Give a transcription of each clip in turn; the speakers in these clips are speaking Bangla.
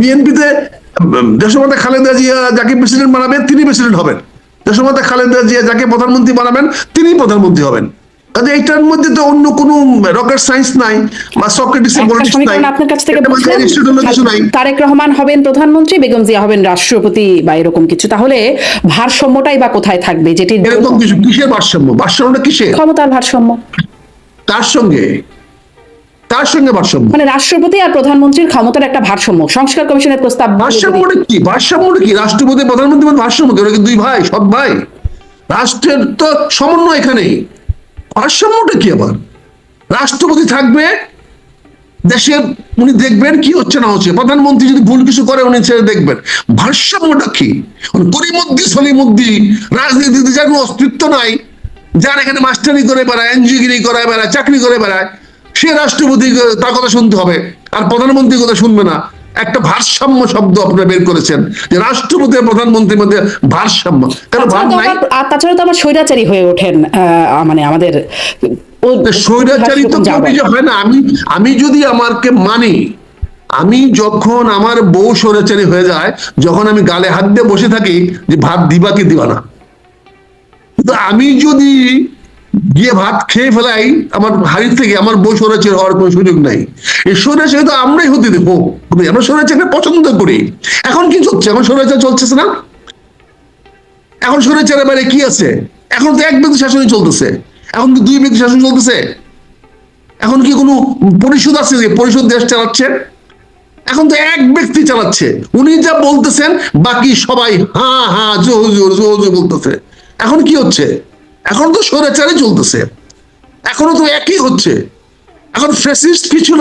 বিএনপিতে দেশমাতা খালেদা জিয়া যাকে প্রেসিডেন্ট বানাবেন তিনি প্রেসিডেন্ট হবেন। দেশমাতা খালেদা জিয়া যাকে প্রধানমন্ত্রী বানাবেন তিনি প্রধানমন্ত্রী হবেন। কাজে এইটার মধ্যে তো অন্য কোনো রকেট সায়েন্স নাই বা সক্রেটিস পলিটিক্স নাই। আপনার কাছ থেকে কিছু নাই। তারেক রহমান হবেন প্রধানমন্ত্রী বেগম জিয়া হবেন রাষ্ট্রপতি বা এরকম কিছু। তাহলে ভারসাম্যটাই বা কোথায় থাকবে? যেটি এরকম কিছু কিসের ভারসাম্য? ভারসাম্যটা কিসের? ক্ষমতার ভারসাম্য। তার সঙ্গে তার সঙ্গে ভারসাম্য? মানে রাষ্ট্রপতি আর প্রধানমন্ত্রীর ক্ষমতার একটা ভারসাম্য। সংস্কার কমিশনের প্রস্তাব ভারসাম্যটা কি? ভারসাম্যটা কি? রাষ্ট্রপতি প্রধানমন্ত্রী মধ্যে ভারসাম্য ওরা কি দুই ভাই? সব ভাই? রাষ্ট্রের তো সমন্বয় এখানেই ভারসাম্যটা কি আবার? রাষ্ট্রপতি থাকবে দেশের উনি দেখবেন কি হচ্ছে না হচ্ছে। প্রধানমন্ত্রী যদি ভুল কিছু করে উনি ছেড়ে দেখবেন। ভারসাম্যটা কি? করিমুদ্দি সলিমুদ্দি রাজনীতিতে যার কোনো অস্তিত্ব নাই যার এখানে মাস্টারি করে বেড়ায় এনজিওগিরি করে বেড়ায় চাকরি করে বেড়ায় সে রাষ্ট্রপতি তার কথা শুনতে হবে। আর প্রধানমন্ত্রীর কথা শুনবে না। একটা ভারসাম্য শব্দ আপনারা বের করেছেন যে রাষ্ট্রপতি আর প্রধানমন্ত্রীর মধ্যে ভারসাম্য। ভার তাছাড়া তো নাই? তাছাড়া তো আবার স্বৈরাচারী হয়ে ওঠেন মানে আমাদের স্বৈরাচারী তো হয় না? আমি আমি যদি আমারকে মানি আমি যখন আমার বউ স্বৈরাচারী হয়ে যায় যখন আমি গালে হাত দিয়ে বসে থাকি যে ভাত দিবা কি দিবা না? কিন্তু আমি যদি গিয়ে ভাত খেয়ে ফেলাই, আমার হাড়ির থেকে আমার বউ স্বৈরাচারী হওয়ার কোনো সুযোগ নাই। এই স্বৈরাচারী তো আমরাই হতে দেবো আমরা স্বৈরাচারীকে পছন্দ করি। এখন কি চলছে? এখন স্বৈরাচার চলছে না? এখন স্বৈরাচারের বাইরে কি আছে? এখন তো এক ব্যক্তি শাসনই চলতেছে। এখন কি দুই ব্যক্তি শাসন চলতেছে। এখন কি কোনো পরিষদ আছে যে পরিষদ দেশ চালাচ্ছে? এখন তো এক ব্যক্তি চালাচ্ছে। উনি যা বলতেছেন, বাকি সবাই হা হা, জো জো জো জো বলতেছে। এখন কি হচ্ছে? এখন তো স্বৈরাচারই চলতেছে। এখনও তো একই হচ্ছে। এখন ফ্যাসিস্ট কি ছিল?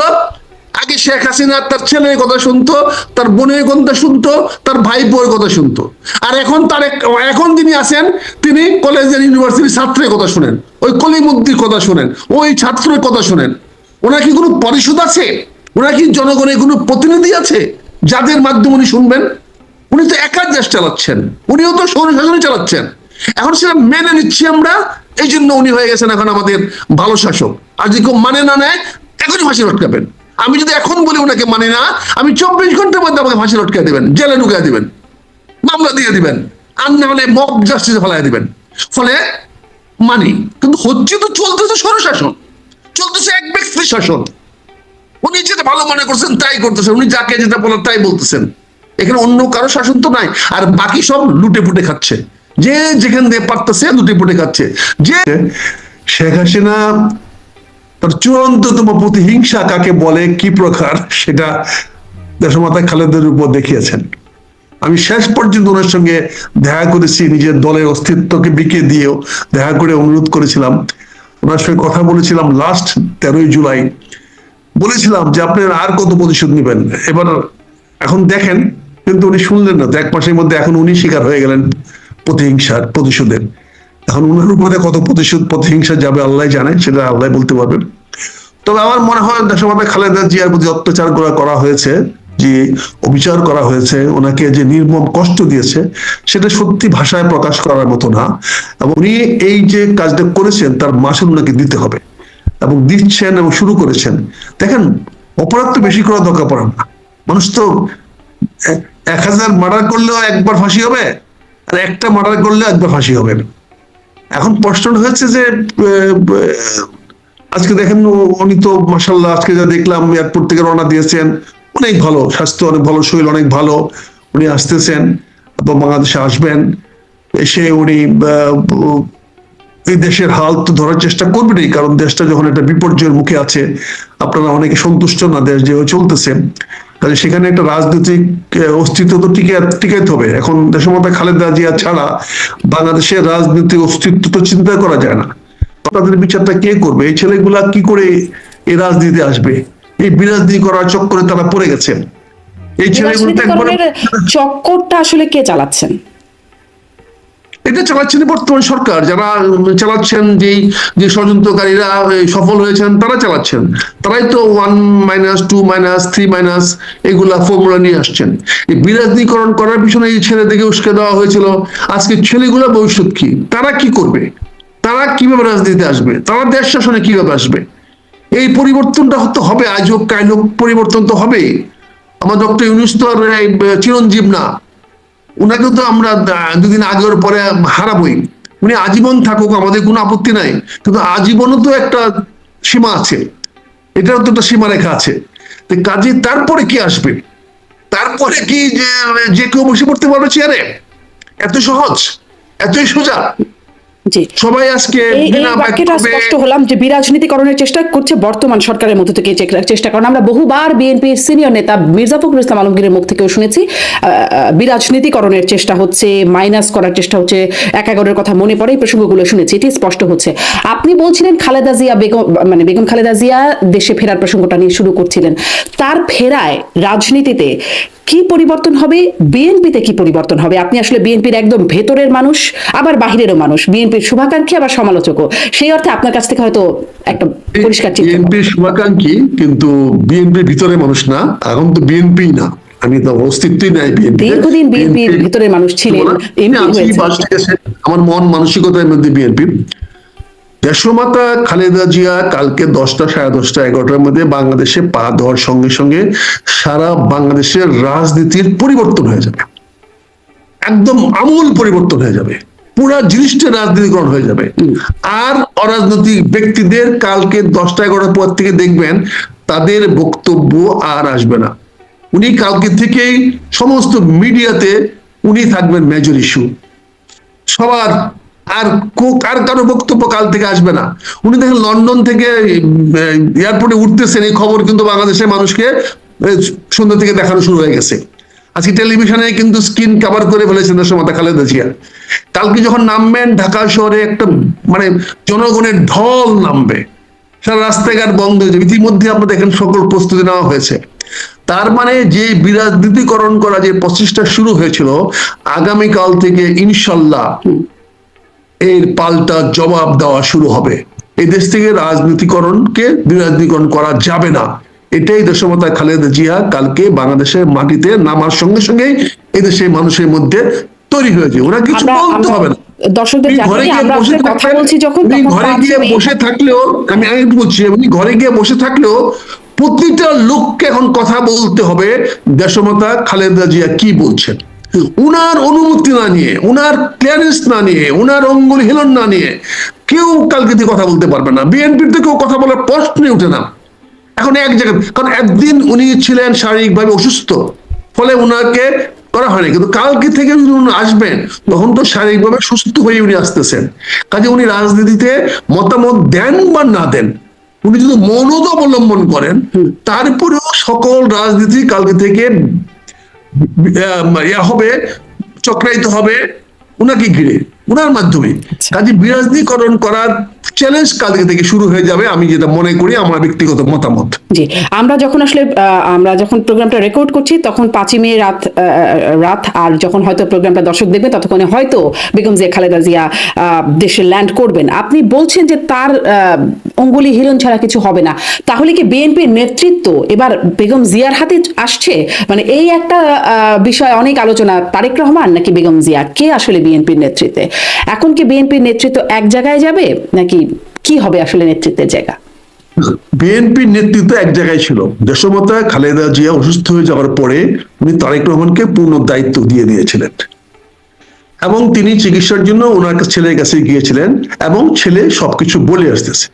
আগে শেখ হাসিনা তার ছেলের কথা শুনতো, তার বোনের কথা শুনতো, তার ভাই বোর কথা শুনতো। আর এখন তার এক- এখন তিনি আছেন, তিনি কলেজের ইউনিভার্সিটির ছাত্রের কথা শুনেন। ওই কলিমুদ্দির কথা শুনেন, ওই ছাত্রের কথা শুনেন। ওনার কি কোনো পরিষদ আছে? ওনার কি জনগণের কোনো প্রতিনিধি আছে? যাদের মাধ্যমে উনি শুনবেন? উনি তো একার দেশ চালাচ্ছেন। উনিও তো সৌর শাসনই চালাচ্ছেন। এখন সেটা মেনে নিচ্ছি আমরা। এই জন্য উনি হয়ে গেছেন এখন আমাদের ভালো শাসক। আর যদি কেউ মানে না নেয়, এখনই ফাঁসি লটকাবেন। আমি যদি এখন বলি ওনাকে মানে না, আমি চব্বিশ ঘণ্টার মধ্যে আমাকে ফাঁসি লটকা দিবেন, জেলে ঢুকিয়ে দিবেন, মামলা দিয়ে দিবেন, আর না হলে মক জাস্টিসে ফেলাই দিবেন। ফলে মানি। কিন্তু হচ্ছে তো চলতেছে স্বরশাসন চলতেছে এক ব্যক্তির শাসন। উনি যেটা ভালো মনে করছেন তাই করতেছেন। উনি যাকে যেটা বলার তাই বলতেছেন। এখানে অন্য কারও শাসন তো নাই। আর বাকি সব লুটে পুটে খাচ্ছে। যে যেখান দিয়ে পারতেছে দুটি পুটে খাচ্ছে। যে শেখ হাসিনা তার চূড়ান্ততম প্রতিহিংসা কাকে বলে, কি প্রকার, সেটা দেশমাতা খালেদের উপর দেখিয়েছেন। আমি শেষ পর্যন্ত ওনার সঙ্গে দেখা করেছি, নিজের দলের অস্তিত্বকে বিকে দিয়েও দেখা করে অনুরোধ করেছিলাম। ওনার সঙ্গে কথা বলেছিলাম লাস্ট তেরোই জুলাই। বলেছিলাম যে আপনারা আর কত প্রতিশোধ নেবেন? এবার এখন দেখেন, কিন্তু উনি শুনলেন না। এক মাসের মধ্যে এখন উনি শিকার হয়ে গেলেন। প্রতিহিংসার প্রতিশোধের। এখন উনার উপরে কত প্রতিশোধ, প্রতিহিংসা যাবে আল্লাহ জানে সেটা আল্লাহ বলতে পারবেন তবে আমার মনে হয় দেশমাতা খালেদা জিয়ার প্রতি অত্যাচার করা করা হয়েছে, যে অবিচার করা হয়েছে, ওনাকে যে নির্মম কষ্ট দিয়েছে, সেটা সত্যি ভাষায় প্রকাশ করার মতো না। এবং উনি এই যে কাজটা করেছেন, তার মাসুল ওনাকে দিতে হবে। এবং দিচ্ছেন এবং শুরু করেছেন। দেখেন, অপরাধ তো বেশি করা দরকার পড়ে না। মানুষ তো এক হাজার মার্ডার করলেও একবার ফাঁসি হবে। আর একটা মার্ডার করলে একবার ফাঁসি হবে। এখন প্রশ্ন হয়েছে যে আজকে দেখেন উনি তো মাসাল্লাহ আজকে যা দেখলাম, এয়ারপোর্ট থেকে রওনা দিয়েছেন। অনেক ভালো, স্বাস্থ্য অনেক ভালো, শরীর অনেক ভালো। উনি আসতেছেন এবং বাংলাদেশে আসবেন। এসে উনি এই দেশের হাল তো ধরার চেষ্টা করবেনই, কারণ দেশটা যখন একটা বিপর্যয়ের মুখে আছে, আপনারা অনেকে সন্তুষ্ট না, দেশ যেভাবে চলতেছে। তাহলে সেখানে একটা রাজনৈতিক অস্তিত্ব তো টিকে টিকাইতে হবে। এখন দেশমাতা খালেদা জিয়া ছাড়া বাংলাদেশের রাজনৈতিক অস্তিত্ব তো চিন্তা করা যায় না। তাদের বিচারটা কে করবে? এই ছেলেগুলা কি করে এই রাজনীতি আসবে? এই বিরাজনীতি করার চক্করে তারা পড়ে গেছেন এই ছেলেগুলো চক্করটা আসলে কে চালাচ্ছেন? এটা চালাচ্ছেন বর্তমান সরকার। যারা চালাচ্ছেন যেই, যে ষড়যন্ত্রকারীরা সফল হয়েছেন, তারা চালাচ্ছেন। তারাই তো one minus two minus three minus এগুলা ফর্মুলা নিয়ে আসছেন। এই বিরাজনীকরণ করার পিছনে এই ছেলেদেরকে উস্কে দেওয়া হয়েছিল। আজকে ছেলেগুলো ভবিষ্যৎ কি? তারা কি করবে? তারা কীভাবে রাজনীতিতে আসবে? তারা দেশ শাসনে কীভাবে আসবে? এই পরিবর্তনটা হতে হবে, আজ হোক, কাল হোক, পরিবর্তন তো হবেই আমার ডক্টর ইউনুস তো চিরঞ্জীব না। উনাকে তো আমরা দুদিন আগের পরে হারাবই। উনি আজীবন থাকুক, আমাদের কোনো আপত্তি নাই। কিন্তু আজীবনও তো একটা সীমা আছে। এটাও তো একটা সীমারেখা আছে। তো কাজে তারপরে কি আসবে? তারপরে কি যে কেউ বসে পড়তে পারবে চেয়ারে এত সহজ? এতই সোজা? সবাই আজকে বাক্যটা স্পষ্ট হলাম যে বিরাজনীতিকরণের চেষ্টা করছে বর্তমান সরকারের মধ্য থেকে চেষ্টা আমরা বহুবার বিএনপির সিনিয়র নেতা মির্জা ফখরুল ইসলাম আলমগীরের মুখ থেকেও শুনেছি বিরাজনীতিকরণের চেষ্টা হচ্ছে মাইনাস করার চেষ্টা হচ্ছে এক এগারোর কথা মনে পড়ে এই প্রসঙ্গগুলো শুনেছি এটি স্পষ্ট হচ্ছে। আপনি বলছিলেন খালেদা জিয়া বেগম মানে বেগম খালেদা জিয়া দেশে ফেরার প্রসঙ্গটা নিয়ে শুরু করছিলেন। তার ফেরায় রাজনীতিতে কি পরিবর্তন হবে? বিএনপিতে কি পরিবর্তন হবে? আপনি আসলে বিএনপির একদম ভেতরের মানুষ আবার বাহিরেরও মানুষ। বিএনপির শুভাকাঙ্ক্ষী আবার সমালোচকও। সেই অর্থে আপনার কাছ থেকে হয়তো একটা পরিষ্কার বিএনপির শুভাকাঙ্ক্ষী কিন্তু বিএনপির ভিতরে মানুষ না। এখন তো বিএনপি না। আমি তো অস্তিত্বই নাই দীর্ঘদিন বিএনপির ভিতরের মানুষ ছিলেন আমার মন মানসিকতার মধ্যে বিএনপি। দেশমাতা খালেদা জিয়া কালকে দশটা সাড়ে দশটা এগারোটার মধ্যে বাংলাদেশে পা দেওয়ার সঙ্গে সঙ্গে সারা বাংলাদেশের রাজনীতির পরিবর্তন হয়ে যাবে। একদম আমূল পরিবর্তন হয়ে যাবে। পুরা জিনিসটা রাজনীতিকরণ হয়ে যাবে। আর অরাজনৈতিক ব্যক্তিদের কালকে দশটা এগারোটার পর থেকে দেখবেন তাদের বক্তব্য আর আসবে না। উনি কালকে থেকেই সমস্ত মিডিয়াতে উনি থাকবেন মেজর ইস্যু সবার আর কো- কার বক্তব্য কাল থেকে আসবে না। উনি দেখেন লন্ডন থেকে এয়ারপোর্টে উঠতেছেন, এই খবর কিন্তু বাংলাদেশের মানুষকে সন্ধ্যা থেকে দেখানো শুরু হয়ে গেছে। আজকে টেলিভিশনে কিন্তু স্ক্রিন কভার করে ফেলেছেন দেশমাতা খালেদা জিয়া। কালকে যখন নামবেন, ঢাকা শহরে একটা মানে জনগণের ঢল নামবে। সারা রাস্তাঘাট বন্ধ হয়ে যাবে। ইতিমধ্যে আমরা দেখেন সকল প্রস্তুতি নেওয়া হয়েছে। তার মানে যে বিরাজনীতিকরণ করা যে প্রচেষ্টা শুরু হয়েছিল, আগামীকাল থেকে ইনশাল্লাহ এর পাল্টা জবাব দেওয়া শুরু হবে। এই দেশ থেকে রাজনীতিকরণকে বিরাজনীতিকরণ করা যাবে না। এটাই দেশমতা খালেদা জিয়া কালকে বাংলাদেশের মাটিতে নামার সঙ্গে সঙ্গে এই দেশের মানুষের মধ্যে তৈরি হয়েছে। ওরা কিছু বলতে হবে না। দর্শকদের ঘরে গিয়ে বসে কথা বলছি যখন ঘরে গিয়ে বসে থাকলেও আমি আমি বলছি উনি ঘরে গিয়ে বসে থাকলেও প্রতিটা লোককে এখন কথা বলতে হবে। দেশমতা খালেদা জিয়া কি বলছেন? উনার অনুমতি না নিয়ে উনার ক্লিয়ারেন্স না নিয়ে উনার অঙ্গুলি হিলন না নিয়ে কেউ কালকে দিয়ে কথা বলতে পারবে না। বিএনপির তো কেউ কথা বলার প্রশ্নই ওঠে না। এখন এক জায়গায় কারণ একদিন উনি ছিলেন শারীরিকভাবে অসুস্থ ফলে উনাকে করা হয়নি। কিন্তু কালকে থেকে যদি উনি আসবেন তখন তো শারীরিকভাবে সুস্থ হয়ে উনি আসতেছেন। কাজে উনি রাজনীতিতে মতামত দেন বা না দেন উনি যদি মৌনত অবলম্বন করেন তারপরেও সকল রাজনীতি কালকে থেকে ইয়া হবে চক্রায়িত হবে ওনাকে ঘিরে। উনার মাধ্যমে। কাজে বিরাজনীকরণ করার চ্যালেঞ্জ কালকে থেকে শুরু হয়ে যাবে আমি যেটা মনে করি আমার ব্যক্তিগত মতামত। জি আমরা যখন আসলে আমরা যখন প্রোগ্রামটা রেকর্ড করছি তখন পাঁচই মে রাত রাত আর যখন হয়তো প্রোগ্রামটা দর্শক দেখবে ততক্ষণে হয়তো বেগম জিয়া খালেদা জিয়া দেশে ল্যান্ড করবেন। আপনি বলছেন যে তার আহ, অঙ্গুলি হিরণ ছাড়া কিছু হবে না। তাহলে কি বিএনপির নেতৃত্ব এবার বেগম জিয়ার হাতে আসছে? মানে এই একটা আহ, বিষয় অনেক আলোচনা তারেক রহমান নাকি বেগম জিয়া? কে আসলে বিএনপির নেতৃত্বে? এখন কি বিএনপির নেতৃত্ব এক জায়গায় যাবে? নাকি কি হবে আসলে নেতৃত্বের জায়গা? বিএনপির নেতৃত্ব এক জায়গায় ছিল। দেশমতা খালেদা জিয়া অসুস্থ হয়ে যাওয়ার পরে উনি তারেক রহমানকে পূর্ণ দায়িত্ব দিয়ে দিয়েছিলেন। এবং তিনি চিকিৎসার জন্য ওনার ছেলের কাছে গিয়েছিলেন এবং ছেলে সবকিছু বলে আসতেছে।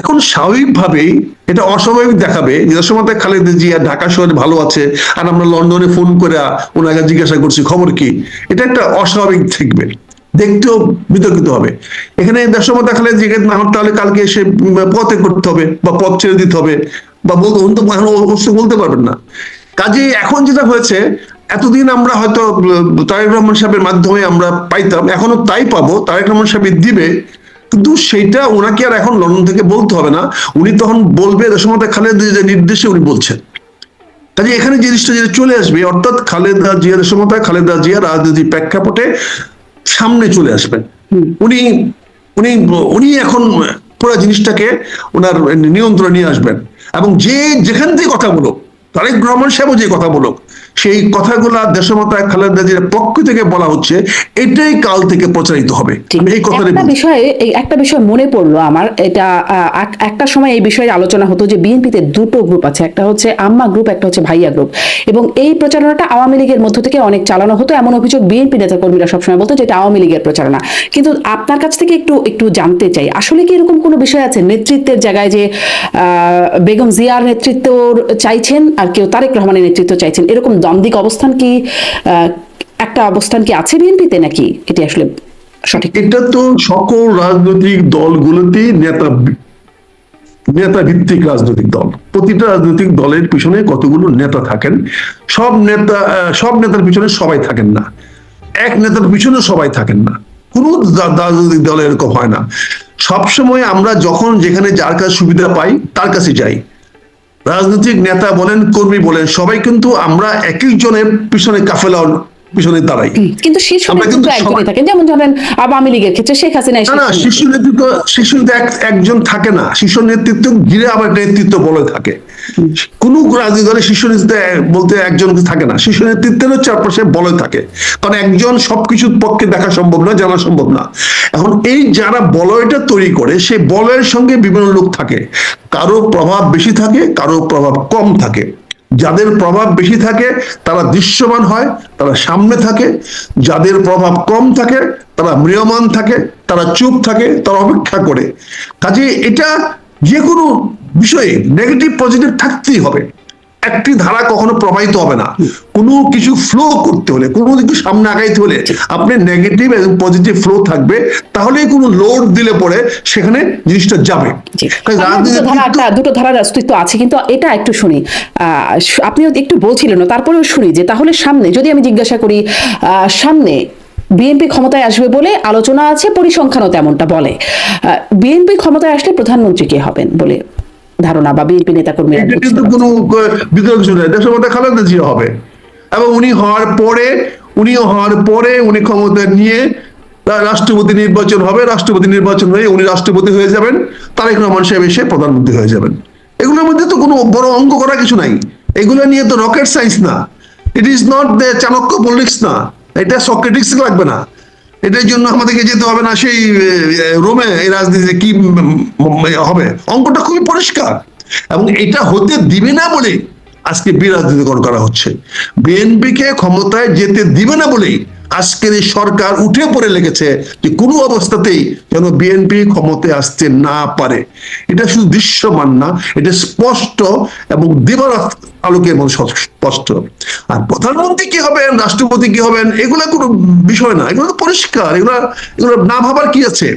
এখন স্বাভাবিকভাবেই এটা অস্বাভাবিক দেখাবে যে দেশমতা খালেদা জিয়া ঢাকা শহরে ভালো আছে, আর আমরা লন্ডনে ফোন করে ওনাকে জিজ্ঞাসা করছি, খবর কি? এটা একটা অস্বাভাবিক থাকবে দেখতেও বিতর্কিত হবে। এখানে দেশমতা খালেদা জিজ্ঞেস না হলে তাহলে কালকে এসে পথে করতে হবে বা পথ ছেড়ে দিতে হবে বা বলতে অবশ্য বলতে পারবেন না। কাজে এখন যেটা হয়েছে, এতদিন আমরা হয়তো তারেক রহমান সাহেবের মাধ্যমে আমরা পাইতাম, এখনও তাই পাবো, তারেক রহমান সাহেব দিবে, কিন্তু সেটা ওনাকে আর এখন লন্ডন থেকে বলতে হবে না। উনি তখন বলবে দেশমতা খালেদা যে নির্দেশে উনি বলছেন। কাজে এখানে জিনিসটা যেটা চলে আসবে, অর্থাৎ খালেদা জিয়া দেশমতা খালেদা জিয়া রাজনীতি প্রেক্ষাপটে সামনে চলে আসবেন। উনি উনি উনি এখন পুরো জিনিসটাকে ওনার নিয়ন্ত্রণে নিয়ে আসবেন। এবং যে যেখান থেকে কথা বলুক তারেক রহমান সাহেবও যে কথা বলুক সেই কথাগুলা দেশমাতা খালেদা জিয়ার পক্ষ থেকে বলা হচ্ছে এটাই কাল থেকে প্রচারিত হবে। এই বলছি। বিষয়ে একটা বিষয় মনে পড়ল আমার এটা একটা সময় এই বিষয়ে আলোচনা হতো যে বিএনপিতে দুটো গ্রুপ আছে একটা হচ্ছে আম্মা গ্রুপ একটা হচ্ছে ভাইয়া গ্রুপ এবং এই প্রচারণাটা আওয়ামী লীগের মধ্য থেকে অনেক চালানো হতো এমন অভিযোগ বিএনপি নেতাকর্মীরা সবসময় বলতো যে এটা আওয়ামী লীগের প্রচারণা। কিন্তু আপনার কাছ থেকে একটু একটু জানতে চাই আসলে কি এরকম কোনো বিষয় আছে নেতৃত্বের জায়গায় যে আহ, বেগম জিয়ার নেতৃত্ব চাইছেন আর কেউ তারেক রহমানের নেতৃত্ব চাইছেন? এরকম দ্বন্দ্বিক অবস্থান কি একটা অবস্থান কি আছে বিএনপিতে নাকি? এটি আসলে সঠিক? এটা তো সকল রাজনৈতিক দলগুলোতেই নেতা নেতা ভিত্তিক রাজনৈতিক দল। প্রতিটা রাজনৈতিক দলের পিছনে কতগুলো নেতা থাকেন, সব নেতা সব নেতার পিছনে সবাই থাকেন না। এক নেতার পিছনে সবাই থাকেন না। কোন রাজনৈতিক দলে এরকম হয় না। সবসময় আমরা যখন যেখানে যার কাছে সুবিধা পাই, তার কাছে যাই। রাজনৈতিক নেতা বলেন কর্মী বলেন সবাই কিন্তু আমরা একই জনের পিছনে কাফেলা পিছনে দাঁড়াই। কিন্তু শীর্ষ নেতৃত্ব থাকেন যেমন ধরেন আওয়ামী লীগের ক্ষেত্রে শেখ হাসিনা না শীর্ষ নেতৃত্ব শীর্ষ নেতৃত্ব এক- একজন থাকে না শীর্ষ নেতৃত্ব ঘিরে আবার নেতৃত্ব বলে থাকে। কোন রাজনৈতিক দলের শীর্ষ নেতৃত্ব বলতে একজন থাকে না। শীর্ষ নেতৃত্বেরও চারপাশে বলে থাকে। কারণ একজন সবকিছুর পক্ষে দেখা সম্ভব না, জানা সম্ভব না। এখন এই যারা বলয়টা তৈরি করে সেই বলয়ের সঙ্গে বিভিন্ন লোক থাকে। কারও প্রভাব বেশি থাকে, কারও প্রভাব কম থাকে। যাদের প্রভাব বেশি থাকে, তারা দৃশ্যমান হয়, তারা সামনে থাকে। যাদের প্রভাব কম থাকে, তারা ম্রিয়মান থাকে, তারা চুপ থাকে, তারা অপেক্ষা করে। কাজে এটা যে কোনো বিষয়ে নেগেটিভ পজিটিভ থাকতেই হবে। একটি ধারা কখনো প্রবাহিত হবে না। কোনো কিছু ফ্লো করতে হলে কোনো কিছু সামনে আগাইতে হলে আপনি নেগেটিভ এবং পজিটিভ ফ্লো থাকবে তাহলেই কোনো লোড দিলে পরে সেখানে জিনিসটা যাবে। আমরা দুটো ধারার অস্তিত্ব আছে কিন্তু এটা একটু শুনি। আহ, শ- একটু বলছিলেন তারপরেও শুনি যে তাহলে সামনে যদি আমি জিজ্ঞাসা করি আহ, সামনে বিএনপি ক্ষমতায় আসবে বলে আলোচনা আছে পরিসংখ্যানও তেমনটা বলে। বিএনপি ক্ষমতায় আসলে প্রধানমন্ত্রী কে হবেন বলে ধারণা বা বিএনপি নেতা কর্মীরা কিন্তু কোনো বিতর্ক কিছু নেই দেশের মধ্যে খালেদা জিয়া হবে। এবং উনি হওয়ার পরে উনি হওয়ার পরে উনি ক্ষমতা নিয়ে রাষ্ট্রপতি নির্বাচন হবে। রাষ্ট্রপতি নির্বাচন হয়ে উনি রাষ্ট্রপতি হয়ে যাবেন। তারেক রহমান সাহেব এসে প্রধানমন্ত্রী হয়ে যাবেন। এগুলোর মধ্যে তো কোনো বড় অঙ্ক করা কিছু নাই। এগুলো নিয়ে তো রকেট সায়েন্স না। It is not the Chanakya politics না। এটা সক্রেটিক্স লাগবে না। এটার জন্য আমাদেরকে যেতে হবে না সেই রোমে এই রাজনীতিতে কি হবে। অঙ্কটা খুবই পরিষ্কার। এবং এটা হতে দিবে না বলে আজকে বিরাজনীতিকরণ করা হচ্ছে। বিএনপিকে ক্ষমতায় যেতে দিবে না বলেই আজকের এই সরকার উঠে পড়ে লেগেছে যে কোনো অবস্থাতেই যেন বিএনপি ক্ষমতায় আসতে না পারে। এটা শুধু দৃশ্যমান না, এটা স্পষ্ট এবং দিবার আলোকের মধ্যে স্পষ্ট। আর প্রধানমন্ত্রী কি হবেন, রাষ্ট্রপতি কি হবেন, এগুলা কোনো বিষয় না, এগুলো তো পরিষ্কার, এগুলো এগুলো না ভাবার কি আছে?